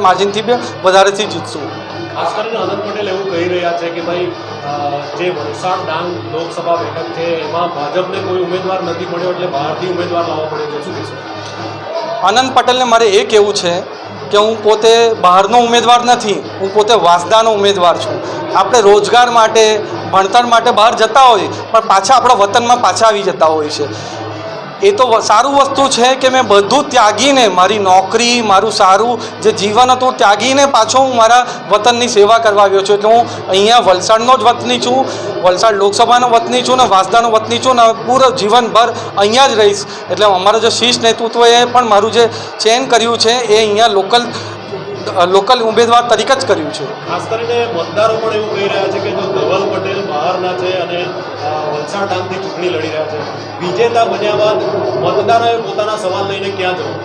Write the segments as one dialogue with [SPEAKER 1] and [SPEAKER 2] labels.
[SPEAKER 1] માર્જિનથી બી વધારેથી જીતશું.
[SPEAKER 2] ખાસ કરીને અનંત પટેલ એવું કહી રહ્યા છે કે ભાઈ જે વલસાડ ડાંગ લોકસભા બેઠક છે એમાં ભાજપને કોઈ ઉમેદવાર નથી મળ્યો એટલે બહારથી ઉમેદવાર લાવવા પડે છે. શું કહેશો?
[SPEAKER 1] આનંદ પટેલને મારે એ કહેવું છે કે હું પોતે બહારનો ઉમેદવાર નથી હું પોતે વાંસદાનો ઉમેદવાર છું. આપણે રોજગાર માટે ભણતર માટે બહાર જતા હોય પણ પાછા આપણા વતનમાં પાછા આવી જતા હોય છે. એ તો સારું વસ્તુ છે કે મેં બધું ત્યાગીને મારી નોકરી, મારું સારું, જે જીવન હતું ત્યાગીને પાછો હું મારા વતનની સેવા કરવા આવ્યો છું. એટલે હું અહીંયા વલસાડનો જ વતની છું, વલસાડ લોકસભાનો વતની છું ને વાસદાનો વતની છું ને પૂરો જીવનભર અહીંયા જ રહીશ. એટલે અમારો જે શીર્ષ એ પણ મારું જે ચેન કર્યું છે, એ અહીંયા લોકલ લોકલ ઉમેદવાર તરીકે જ કર્યું છે.
[SPEAKER 2] ખાસ કરીને મતદારો પણ એવું કહી રહ્યા છે કે જો ધવલ છે અને વલસાડ ડાંગથી ચૂંટણી લડી રહ્યા છે. વિજેતા બન્યા બાદ મતદારોએ પોતાના સવાલ લઈને ક્યાં જવું?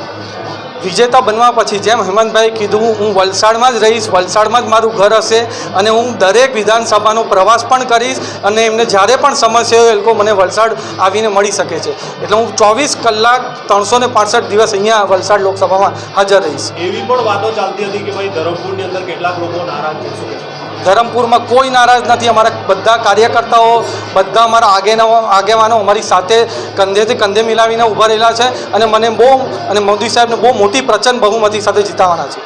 [SPEAKER 1] વિજેતા બનવા પછી જેમ હેમંતભાઈ કીધું હું વલસાડમાં જ રહીશ વલસાડમાં જ મારું ઘર હશે અને હું દરેક વિધાનસભાનો પ્રવાસ પણ કરીશ અને એમને જ્યારે પણ સમસ્યા હોય એ લોકો મને વલસાડ આવીને મળી શકે છે. એટલે હું ચોવીસ કલાક ત્રણસો ને પાંસઠ દિવસ અહીંયા વલસાડ લોકસભામાં હાજર રહીશ.
[SPEAKER 2] એવી પણ વાતો ચાલતી હતી કે ભાઈ ધરમપુરની અંદર કેટલાક લોકો નારાજ છે.
[SPEAKER 1] ધરમપુરમાં કોઈ નારાજ નથી. અમારા બધા કાર્યકર્તાઓ, બધા અમારા આગેવાનો આગેવાનો અમારી સાથે કંધેથી કંધે મિલાવીને ઊભા રહેલા છે અને મને બહુ, અને મોદી સાહેબને બહુ મોટી પ્રચંડ બહુમતી સાથે જીતાવાના છે.